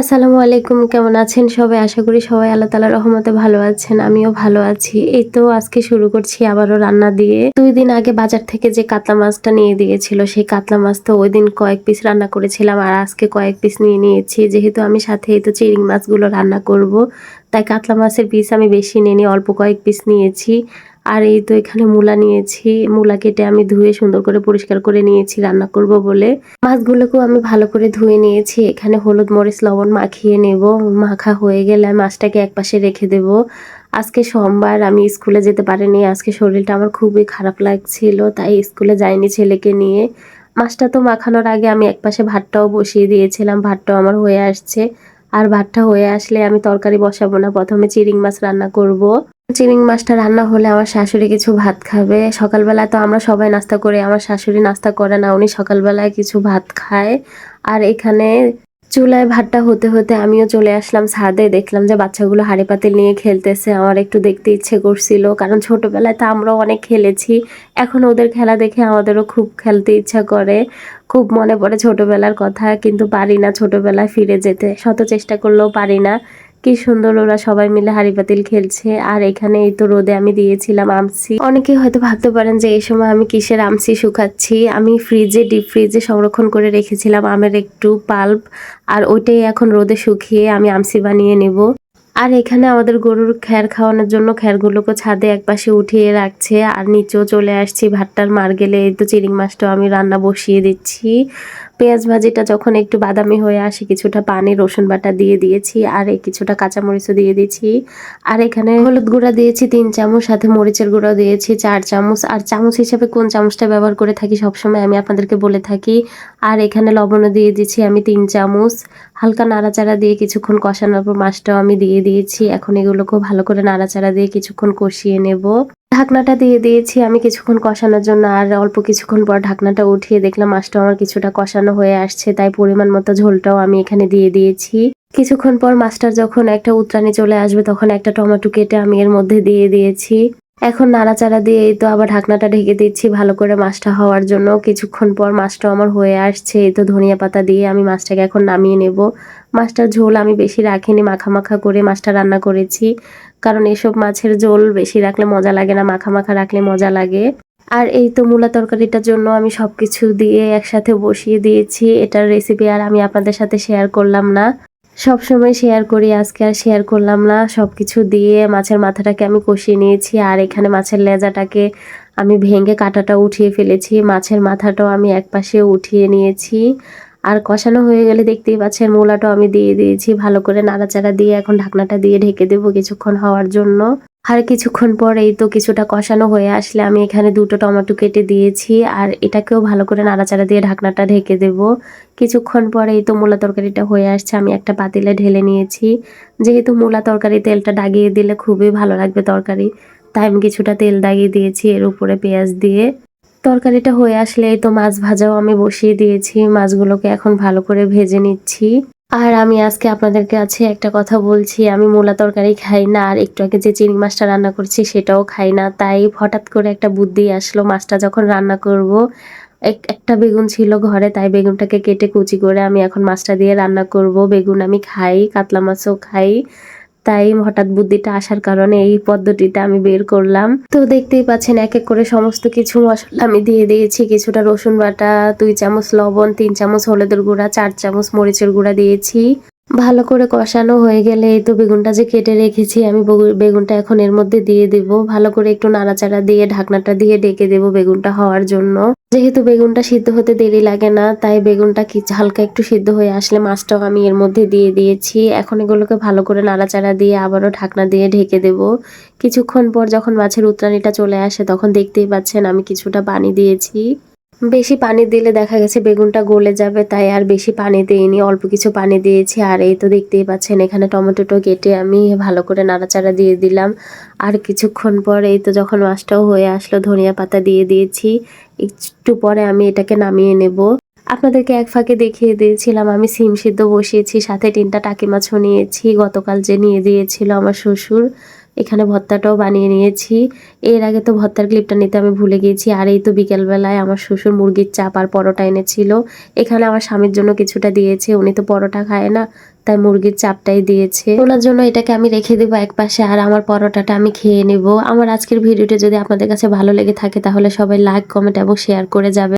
আসসালামু আলাইকুম, কেমন আছেন সবাই? আশা করি সবাই আল্লাহ তালা রহমতে ভালো আছেন, আমিও ভালো আছি। এই তো আজকে শুরু করছি আবারও রান্না দিয়ে। দুই দিন আগে বাজার থেকে যে কাতলা মাছটা নিয়ে দিয়েছিল, সেই কাতলা মাছ তো ওই দিন কয়েক পিস রান্না করেছিলাম আর আজকে কয়েক পিস নিয়ে নিয়েছি। যেহেতু আমি সাথে এই তো চিংড়ি মাছগুলো রান্না করব, তাই কাতলা মাছের পিস আমি বেশি নিয়ে অল্প কয়েক পিস নিয়েছি। আর এই তো এখানে মূলা নিয়েছি। মূলা কেটে আমি ধুয়ে সুন্দর করে পরিষ্কার করে নিয়েছি, রান্না করব বলে। মাছগুলোকেও আমি ভালো করে ধুয়ে নিয়েছি। এখানে হলুদ মরিচ, লবণ মাখিয়ে নেব। মাখা হয়ে গেলে আমি মাছটাকে একপাশে রেখে দেব। আজকে সোমবার আমি স্কুলে যেতে পারিনি। আজকে শরীরটা আমার খুবই খারাপ লাগছিল, তাই স্কুলে যাইনি ছেলেকে নিয়ে। মাছটা তো মাখানোর আগে আমি একপাশে ভাতটাও বসিয়ে দিয়েছিলাম। ভাতটাও আমার হয়ে আসছে। আর ভাতটা হয়ে আসলে আমি তরকারি বসাবো না। প্রথমে চিংড়ি মাছ রান্না করব। চিংড়ি মাছটা রান্না হলে আমার শাশুড়ি কিছু ভাত খাবে। সকালবেলা তো আমরা সবাই নাস্তা করি, আমার শাশুড়ি নাস্তা করে না, উনি সকালবেলায় কিছু ভাত খায়। আর এখানে চুলায় ভাতটা হতে হতে আমিও চলে আসলাম ছাদে, দেখলাম যে বাচ্চাগুলো হাড়ি পাতিল নিয়ে খেলতেছে, আমার একটু দেখতে ইচ্ছে করছিল। কারণ ছোটবেলায় তো আমরাও অনেক খেলেছি, এখন ওদের খেলা দেখে আমাদেরও খুব খেলতে ইচ্ছা করে। খুব মনে পড়ে ছোটবেলার কথা, কিন্তু পারি না ছোটবেলায় ফিরে যেতে, শত চেষ্টা করলেও পারি না। কি সুন্দর ওরা সবাই মিলে হাড়ি পাতিল খেলছে। আর এখানে এই তো রোদে আমি দিয়েছিলাম আমসি। অনেকে হয়তো ভাবতে পারেন যে এই সময় আমি কিসের আমসি শুকাচ্ছি? আমি ফ্রিজে ডিপ ফ্রিজে সংরক্ষণ করে রেখেছিলাম আমের একটু পাল্প আর ওইটাই এখন রোদে শুকিয়ে আমি আমসি বানিয়ে নেব। আর এখানে আমাদের গরুর খ্যার খাওয়ানোর জন্য খ্যারগুলোকে ছাদে একপাশে উঠিয়ে রাখছে। আর নিচেও চলে আসছি ভাতটার মার গেলে। এই তো চিংড়ি মাছটাও আমি রান্না বসিয়ে দিচ্ছি। পেঁয়াজ ভাজিটা যখন একটু বাদামি হয়ে আসে, কিছুটা পানি, রসুন বাটা দিয়ে দিয়েছি, আর কিছুটা কাঁচামরিচও দিয়ে দিয়েছি। আর এখানে হলুদ গুঁড়া দিয়েছি, তিন চামচ, সাথে মরিচের গুঁড়াও দিয়েছি, চার চামচ। আর চামচ হিসাবে কোন চামচটা ব্যবহার করে থাকি সবসময় আমি আপনাদেরকে বলে থাকি। আর এখানে লবণও দিয়ে দিচ্ছি আমি তিন চামচ। হালকা নাড়াচাড়া দিয়ে কিছুক্ষণ কষানোর পর মাছটাও আমি দিয়ে দিয়েছি। এখন এগুলোকেও ভালো করে নাড়াচাড়া দিয়ে কিছুক্ষণ কষিয়ে নেব। ঢাকনাটা দিয়ে দিয়েছি, আমি কিছুক্ষণ কষানোর জন্য আর অল্প কিছুক্ষণ পর ঢাকনাটা উঠিয়ে দেখলাম মাছটা আমার কিছুটা কষানো হয়ে আসছে, তাই পরিমাণ মতো ঝোলটাও আমি এখানে দিয়ে দিয়েছি। কিছুক্ষণ পর মাছটার যখন একটা উত্রানি চলে আসবে, তখন একটা টমেটো কেটে আমি এর মধ্যে দিয়ে দিয়েছি। এখন নাড়াচাড়া দিয়ে এই তো আবার ঢাকনাটা ঢেকে দিচ্ছি, ভালো করে মাছটা হওয়ার জন্য। কিছুক্ষণ পর মাছটা আমার হয়ে আসছে, এই তো ধনিয়া পাতা দিয়ে আমি মাছটাকে এখন নামিয়ে নেব। মাছটার ঝোল আমি বেশি রাখিনি, মাখা মাখা করে মাছটা রান্না করেছি। কারণ এসব মাছের ঝোল বেশি রাখলে মজা লাগে না, মাখা মাখা রাখলে মজা লাগে। আর এই তো মূলা তরকারিটার জন্য আমি সব কিছু দিয়ে একসাথে বসিয়ে দিয়েছি। এটার রেসিপি আর আমি আপনাদের সাথে শেয়ার করলাম না। সব সময় শেয়ার করি, আজকে আর শেয়ার করলাম না। সব কিছু দিয়ে মাছের মাথাটাকে আমি কষিয়ে নিয়েছি আর এখানে মাছের লেজাটাকে আমি ভেঙে কাটাটা উঠিয়ে ফেলেছি। মাছের মাথাটাও আমি একপাশে উঠিয়ে নিয়েছি। আর কষানো হয়ে গেলে দেখতেই পাচ্ছেন মূলাটাও আমি দিয়ে দিয়েছি। ভালো করে নাড়াচাড়া দিয়ে এখন ঢাকনাটা দিয়ে ঢেকে দেবো কিছুক্ষণ হওয়ার জন্য। আর কিছুক্ষণ পর এই তো কিছুটা কষানো হয়ে আসলে আমি এখানে দুটো টমেটো কেটে দিয়েছি আর এটাকেও ভালো করে নাড়াচাড়া দিয়ে ঢাকনাটা ঢেকে দেব। কিছুক্ষণ পর এই তো মূলা তরকারিটা হয়ে আসছে, আমি একটা পাতিলে ঢেলে নিয়েছি। যেহেতু মূলা তরকারি তেলটা দাগিয়ে দিলে খুবই ভালো লাগবে তরকারি, তাই আমি কিছুটা তেল দাগিয়ে দিয়েছি এর উপরে পেঁয়াজ দিয়ে। তরকারিটা হয়ে আসলে তো মাছ ভাজাও আমি বসিয়ে দিয়েছি, মাছগুলোকে এখন ভালো করে ভেজে নিচ্ছি। আর আমি আজকে আপনাদের কাছে একটা কথা বলছি, আমি মূলা তরকারি খাই না, আর একটু আগে যে চিংড়ি মাছটা রান্না করছি সেটাও খাই না, তাই হঠাৎ করে একটা বুদ্ধি আসলো মাছটা যখন রান্না করব। একটা বেগুন ছিল ঘরে, তাই বেগুনটাকে কেটে কুচি করে আমি এখন মাছটা দিয়ে রান্না করব। বেগুন আমি খাই, কাতলা মাছও খাই। তাই হঠাৎ বুদ্ধিটা আসার কারণে এই পদ্ধতিতে আমি বের করলাম। তো দেখতেই পাচ্ছেন, এক এক করে সমস্ত কিছু মশলা আমি দিয়ে দিয়েছি। কিছুটা রসুন বাটা, দুই চামচ লবণ, তিন চামচ হলুদের গুঁড়া, চার চামচ মরিচের গুঁড়া দিয়েছি। ভালো করে কষানো হয়ে গেলে এই তো বেগুনটা যে কেটে রেখেছি, আমি বেগুনটা এখন এর মধ্যে দিয়ে দেব। ভালো করে একটু নাড়াচাড়া দিয়ে, ঢাকনাটা দিয়ে ডেকে দেব বেগুনটা হওয়ার জন্য। যেহেতু বেগুনটা সিদ্ধ হতে দেরি লাগে না, তাই বেগুনটা কি হালকা একটু সিদ্ধ হয়ে আসলে মাছটাও আমি এর মধ্যে দিয়ে দিয়েছি। এখন এগুলোকে ভালো করে নাড়াচাড়া দিয়ে আবারও ঢাকনা দিয়ে ঢেকে দেব। কিছুক্ষণ পর যখন মাছের উত্রানিটা চলে আসে, তখন দেখতেই পাচ্ছেন আমি কিছুটা পানি দিয়েছি। বেশি পানি দিলে দেখা গেছে বেগুনটা গলে যাবে, তাই আর বেশি পানি দিইনি, অল্প কিছু পানি দিয়েছি। আর এই তো দেখতেই পাচ্ছেন, এখানে টমেটোটো কেটে আমি ভালো করে নাড়াচাড়া দিয়ে দিলাম। আর কিছুক্ষণ পর এই তো যখন মাছটাও হয়ে আসলো, ধনিয়া পাতা দিয়ে দিয়েছি। একটু পরে আমি এটাকে নামিয়ে নেব। আপনাদেরকে এক ফাঁকে দেখিয়ে দিয়েছিলাম, আমি সিম সিদ্ধ বসিয়েছি, সাথে তিনটা টাকি মাছও নিয়েছি। গতকাল যে নিয়ে দিয়েছিল আমার শ্বশুর এখানে ভর্তাটাও বানিয়ে নিয়েছি। এর আগে তো ভর্তার ক্লিপটা নিতে আমি ভুলে গিয়েছি। আর এই তো বিকেলবেলায় আমার শ্বশুর মুরগির চাপ আর পরোটা এনেছিল। এখানে আমার স্বামীর জন্য কিছুটা দিয়েছে। উনি তো পরোটা খায় না, তাই মুরগির চাপটাই দিয়েছে। ওনার জন্য এটাকে আমি রেখে দেবো এক পাশে আর আমার পরোটাটা আমি খেয়ে নেব। আমার আজকের ভিডিওটা যদি আপনাদের কাছে ভালো লেগে থাকে তাহলে সবাই লাইক কমেন্ট এবং শেয়ার করে যাবে।